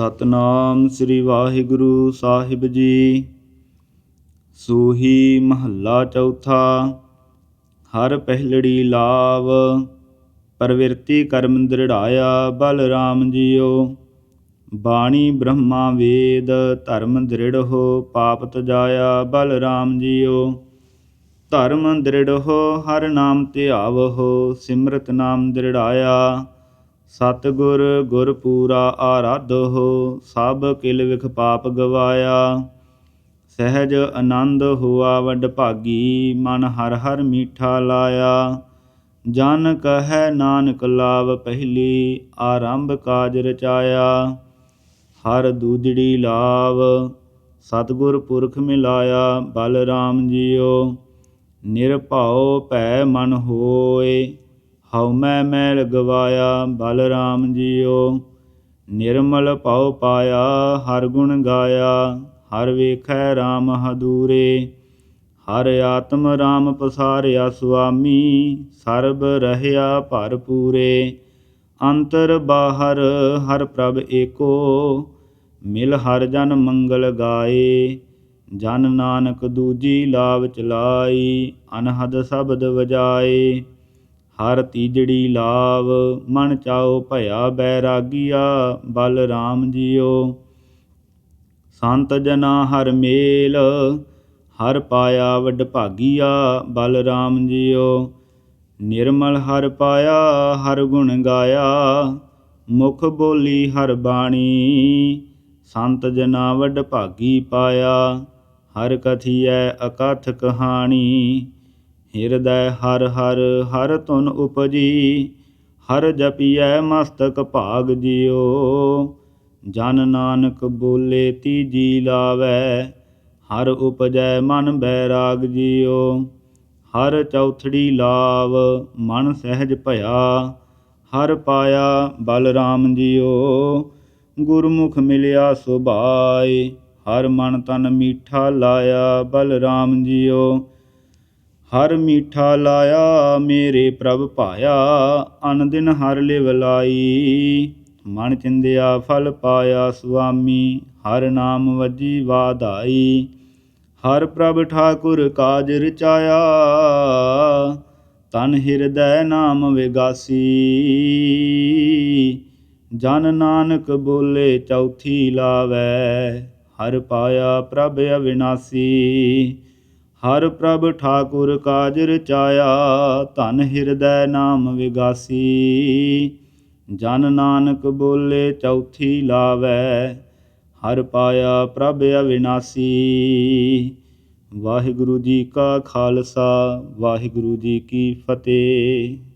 ਸਤਨਾਮ ਸ੍ਰੀ ਵਾਹਿਗੁਰੂ ਸਾਹਿਬ ਜੀ। ਸੂਹੀ ਮਹੱਲਾ ਚੌਥਾ, ਹਰ ਪਹਿਲੜੀ ਲਾਵ, ਪ੍ਰਵਿਰਤੀ ਕਰਮ ਦ੍ਰਿੜਾਇਆ ਬਲ ਰਾਮ ਜੀਓ। ਬਾਣੀ ਬ੍ਰਹਮਾ ਵੇਦ, ਧਰਮ ਦ੍ਰਿੜ ਹੋ ਪਾਪ ਤਜਾਇਆ ਬਲ ਰਾਮ ਜੀਓ। ਧਰਮ ਦ੍ਰਿੜ ਹੋ, ਹਰ ਨਾਮ ਧਿਆਵ ਹੋ, ਸਿਮਰਤ ਨਾਮ ਦ੍ਰਿੜਾਇਆ। ਸਤਿਗੁਰ ਗੁਰ ਪੂਰਾ ਆਰਾਧੋ, ਸਭ ਕਿਲ ਵਿਖ ਪਾਪ ਗਵਾਇਆ। ਸਹਿਜ ਆਨੰਦ ਹੁਆ ਵਡ ਭਾਗੀ, ਮਨ ਹਰ ਹਰ ਮੀਠਾ ਲਾਇਆ। ਜਨ ਕਹੈ ਨਾਨਕ ਲਾਭ ਪਹਿਲੀ, ਆਰੰਭ ਕਾਜ ਰਚਾਇਆ। ਹਰ ਦੂਜੜੀ ਲਾਭ ਸਤਿਗੁਰ ਪੁਰਖ ਮਿਲਾਇਆ ਬਲ ਰਾਮ ਜੀਓ। ਨਿਰਭਉ ਭੈ ਮਨ ਹੋਏ ਹਉ ਮੈਂ ਮੈਲ ਗਵਾਇਆ ਬਲ ਰਾਮ ਜੀਓ। ਨਿਰਮਲ ਭਉ ਪਾਇਆ, ਹਰ ਗੁਣ ਗਾਇਆ, ਹਰ ਵੇਖੈ RAM ਹਦੂਰੇ। ਹਰ ਆਤਮ RAM ਪਸਾਰਿਆ ਸੁਆਮੀ, ਸਰਬ ਰਹਿਆ ਭਰਪੂਰੇ ਅੰਤਰ ਬਾਹਰ ਹਰ ਪ੍ਰਭ ਏਕੋ, ਮਿਲ ਹਰ ਜਨ ਮੰਗਲ ਗਾਏ। ਜਨ ਨਾਨਕ ਦੂਜੀ ਲਾਭ ਚਲਾਈ, ਅਨਹਦ ਸ਼ਬਦ ਵਜਾਏ। ਹਰ ਤੀਜੜੀ ਲਾਭ ਮਨ ਚਾਓ ਭਇਆ ਬੈਰਾਗੀਆ, ਬਲ ਰਾਮ ਜੀਓ। ਸੰਤ ਜਨਾ ਹਰ ਮੇਲ, ਹਰ ਪਾਇਆ ਵੱਡ ਭਾਗੀਆ, ਬਲ ਰਾਮ ਜੀਓ। ਨਿਰਮਲ ਹਰ ਪਾਇਆ, ਹਰ ਗੁਣ ਗਾਇਆ, ਮੁਖ ਬੋਲੀ ਹਰ ਬਾਣੀ। ਸੰਤ ਜਨਾ ਵੱਡ ਭਾਗੀ ਪਾਇਆ, ਹਰ ਕਥੀਐ ਅਕਥ ਕਹਾਣੀ। ਹਿਰਦੈ ਹਰ ਹਰ ਹਰ ਧੁਨ ਉਪਜੀ, ਹਰ ਜਪੀਐ ਮਸਤਕ ਭਾਗ ਜਿਉ। ਜਨ ਨਾਨਕ ਬੋਲੇ ਤੀਜੀ ਲਾਵੈ, ਹਰ ਉਪਜੈ ਮਨ ਬੈਰਾਗ ਜਿਉ। ਹਰ ਚੌਥੜੀ ਲਾਵ, ਮਨ ਸਹਿਜ ਭਇਆ, ਹਰ ਪਾਇਆ ਬਲ ਰਾਮ ਜਿਉ। ਗੁਰਮੁਖ ਮਿਲਿਆ ਸੁਭਾਏ, ਹਰ ਮਨ ਤਨ ਮੀਠਾ ਲਾਇਆ ਬਲ ਰਾਮ ਜਿਉ। ਹਰ ਮੀਠਾ ਲਾਇਆ, ਮੇਰੇ ਪ੍ਰਭ ਭਾਇਆ, ਅਨ ਦਿਨ ਹਰ ਲਿਵਲਾਈ ਮਨ ਚਿੰਦਿਆ, ਫਲ ਪਾਇਆ, ਸੁਆਮੀ, ਹਰ ਨਾਮ ਵਜੀ ਵਾਧਾਈ। ਹਰ ਪ੍ਰਭ ਠਾਕੁਰ ਕਾਜ ਰਚਾਇਆ ਤਨ ਹਿਰਦੈ ਨਾਮ ਵਿਗਾਸੀ। ਜਨ ਨਾਨਕ ਬੋਲੇ, ਚੌਥੀ ਲਾਵੈ, ਹਰ ਪਾਇਆ ਪ੍ਰਭ ਅਵਿਨਾਸੀ। ਹਰ ਪ੍ਰਭ ਠਾਕੁਰ ਕਾਜ ਰਚਾਇਆ ਧਨ ਹਿਰਦੈ ਨਾਮ ਵਿਗਾਸੀ। ਜਨ ਨਾਨਕ ਬੋਲੇ ਚੌਥੀ ਲਾਵੈ, ਹਰ ਪਾਇਆ ਪ੍ਰਭ ਅਵਿਨਾਸੀ। ਵਾਹਿਗੁਰੂ ਜੀ ਕਾ ਖਾਲਸਾ, ਵਾਹਿਗੁਰੂ ਜੀ ਕੀ ਫਤਿਹ।